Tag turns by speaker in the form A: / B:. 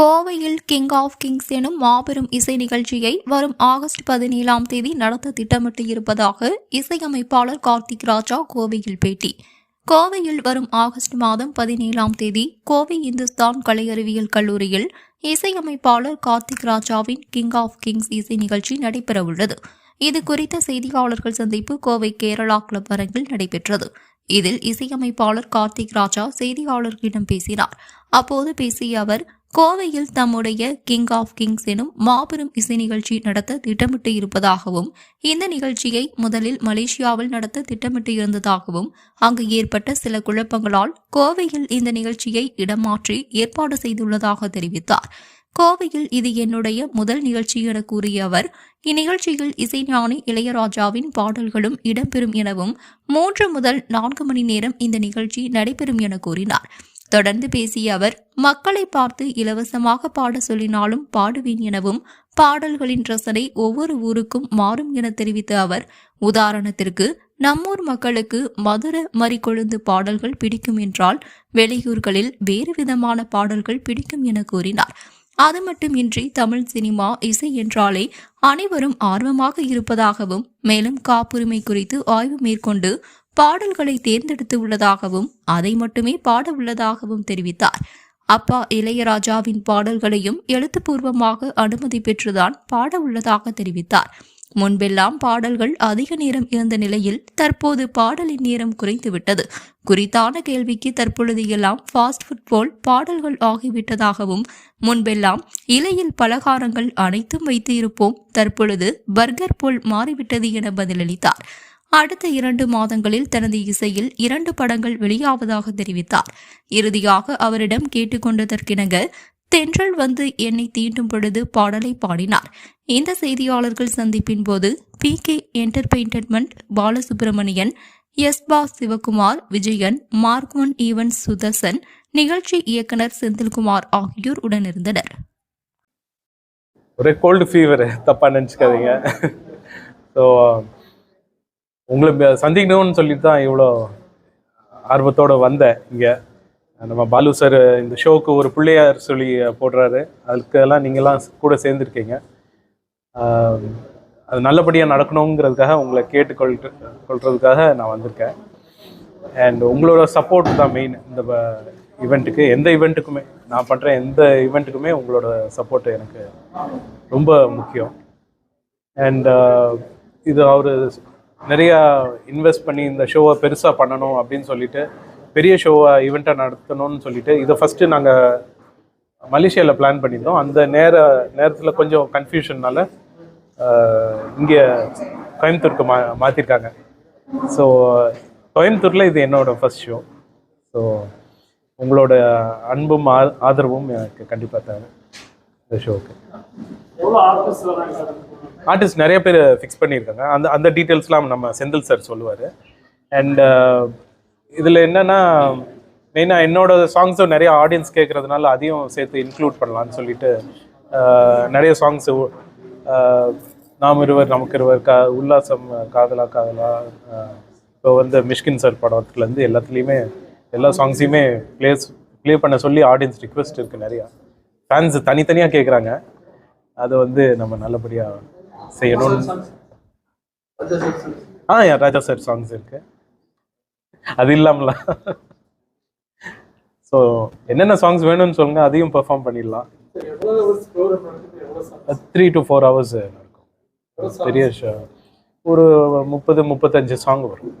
A: கோவையில் king of Kings எனும் மாபெரும் இசை நிகழ்ச்சியை வரும் ஆகஸ்ட் பதினேழாம் தேதி நடத்த திட்டமிட்டு இருப்பதாக இசையமைப்பாளர் கார்த்திக் ராஜா கோவையில் பேட்டி. கோவையில் வரும் ஆகஸ்ட் மாதம் பதினேழாம் தேதி கோவை இந்துஸ்தான் கலை அறிவியல் கல்லூரியில் இசையமைப்பாளர் கார்த்திக் ராஜாவின் கிங் ஆஃப் கிங்ஸ் இசை நிகழ்ச்சி நடைபெறவுள்ளது. இது குறித்த செய்தியாளர்கள் சந்திப்பு கோவை கேரளா கிளப் அரங்கில் நடைபெற்றது. இதில் இசையமைப்பாளர் கார்த்திக் ராஜா செய்தியாளர்களிடம் பேசினார். அப்போது பேசிய அவர் கோவையில் தம்முடைய கிங் ஆஃப் கிங்ஸ் எனும் மாபெரும் இசை நிகழ்ச்சி நடத்த திட்டமிட்டு இருப்பதாகவும் இந்த நிகழ்ச்சியை முதலில் மலேசியாவில் நடத்த திட்டமிட்டு இருந்ததாகவும் அங்கு ஏற்பட்ட சில குழப்பங்களால் கோவையில் இந்த நிகழ்ச்சியை இடமாற்றி ஏற்பாடு செய்துள்ளதாக தெரிவித்தார். கோவையில் இது என்னுடைய முதல் நிகழ்ச்சி என கூறிய அவர் இந்நிகழ்ச்சியில் இசைஞானி இளையராஜாவின் பாடல்களும் இடம்பெறும் எனவும் மூன்று முதல் நான்கு மணி நேரம் இந்த நிகழ்ச்சி நடைபெறும் என கூறினார். தொடர்ந்து பேசிய அவர் மக்களை பார்த்து இலவசமாக பாட சொல்லினாலும் பாடுவேன் எனவும் பாடல்களின் ரசனை ஒவ்வொரு ஊருக்கும் மாறும் என தெரிவித்த அவர் உதாரணத்திற்கு நம்மூர் மக்களுக்கு மதுர மறிக்கொழுந்து பாடல்கள் பிடிக்கும் என்றால் வெளியூர்களில் வேறு விதமான பாடல்கள் பிடிக்கும் என கூறினார். அது மட்டுமின்றி தமிழ் சினிமா இசை என்றாலே அனைவரும் ஆர்வமாக இருப்பதாகவும் மேலும் காப்புரிமை குறித்து ஆய்வு மேற்கொண்டு பாடல்களை தேர்ந்தெடுத்து உள்ளதாகவும் அதை மட்டுமே பாட உள்ளதாகவும் தெரிவித்தார். அப்பா இளையராஜாவின் பாடல்களையும் எழுத்துப்பூர்வமாக அனுமதி பெற்றுதான் பாட உள்ளதாக தெரிவித்தார். முன்பெல்லாம் பாடல்கள் அதிக நேரம் இருந்த நிலையில் தற்போது பாடலின் நேரம் குறைந்துவிட்டது. குறித்தான கேள்விக்கு தற்பொழுது எல்லாம் ஃபாஸ்ட் ஃபுட் போல் பாடல்கள் ஆகிவிட்டதாகவும் முன்பெல்லாம் இலையில் பலகாரங்கள் அனைத்தும் வைத்து இருப்போம் தற்பொழுது பர்கர் போல் மாறிவிட்டது என பதிலளித்தார். அடுத்த இரண்டு மாதங்களில் தனது இசையில் இரண்டு படங்கள் வெளியாவதாக தெரிவித்தார். இறுதியாக அவரிடம் கேட்டுக்கொண்டதற்கிணங்க தென்றல் வந்து என்னை தீண்டும் பொழுது பாடலை பாடினார். இந்த செய்தியாளர்கள் சந்திப்பின் போது B. K. Entertainment Balasubramanian S. பா. சிவகுமார் விஜயன் மார்க்வன் ஈவன்ஸ் சுதர்சன் நிகழ்ச்சி இயக்குனர் செந்தில்குமார் ஆகியோர் உடனிருந்தனர்.
B: ஒரே கோல்டு ஃபீவர் தப்பாக நினச்சிக்காதீங்க. ஸோ உங்களை சந்திக்கணும்னு சொல்லிட்டு தான் இவ்வளோ ஆர்வத்தோடு வந்தேன் இங்கே. நம்ம பாலு சார் இந்த ஷோக்கு ஒரு பிள்ளையார் சொல்லி போடுறாரு. அதுக்கெல்லாம் நீங்கள்லாம் கூட சேர்ந்துருக்கீங்க. அது நல்லபடியாக நடக்கணுங்கிறதுக்காக உங்களை கேட்டுக்கொள் கொள்றதுக்காக நான் வந்திருக்கேன். அண்ட் உங்களோட சப்போர்ட் தான் மெயின் இந்த ஈவெண்ட்டுக்கு எந்த ஈவெண்ட்டுக்குமே நான் பண்ணுற எந்த ஈவெண்ட்டுக்குமே உங்களோட சப்போர்ட் எனக்கு ரொம்ப முக்கியம். அண்ட் இது அவர் நிறையா இன்வெஸ்ட் பண்ணி இந்த ஷோவை பெருசாக பண்ணணும் அப்படின்னு சொல்லிட்டு பெரிய ஷோவை ஈவெண்ட்டாக நடத்தணும்னு சொல்லிட்டு இதை ஃபஸ்ட்டு நாங்கள் மலேசியாவில் பிளான் பண்ணியிருந்தோம். அந்த நேர நேரத்தில் கொஞ்சம் கன்ஃபியூஷன்னால இங்கே கோயம்புத்தூருக்கு மா மாற்றிருக்காங்க ஸோ கோயம்புத்தூரில் இது என்னோடய ஃபஸ்ட் ஷோ ஸோ உங்களோட அன்பும் ஆ ஆதரவும் எனக்கு கண்டிப்பாக தேவை. இந்த ஷோவுக்கு ஆர்டிஸ்ட் நிறைய பேர் ஃபிக்ஸ் பண்ணியிருக்காங்க. அந்த அந்த டீட்டெயில்ஸ்லாம் நம்ம செந்தில் சார் சொல்லுவார். அண்ட் இதில் என்னென்னா மெயினாக என்னோட சாங்ஸும் நிறைய ஆடியன்ஸ் கேட்குறதுனால அதையும் சேர்த்து இன்க்ளூட் பண்ணலான்னு சொல்லிட்டு நிறைய சாங்ஸு நாம் இருவர் நமக்கு இருவர் கா உல்லாசம் காதலா காதலா இப்போ வந்து மிஷ்கின் சார் படத்துலேருந்து எல்லாத்துலேயுமே எல்லா சாங்ஸையுமே ப்ளேஸ் ப்ளே பண்ண சொல்லி ஆடியன்ஸ் ரிக்வெஸ்ட் இருக்குது நிறையா. ஃபேன்ஸ் தனித்தனியாக கேட்குறாங்க அதை வந்து நம்ம நல்லபடியாக செய்யணும்னு ஆ ராஜா சார் சாங்ஸ் இருக்கு. அது இல்லாமல. ஸோ என்னென்ன சாங்ஸ் வேணும்னு சொல்லுங்க அதையும் பெர்ஃபார்ம் பண்ணிடலாம். த்ரீ டு ஃபோர் ஹவர்ஸ் நடக்கும் பெரிய ஒரு முப்பது முப்பத்தஞ்சு சாங் வரும்.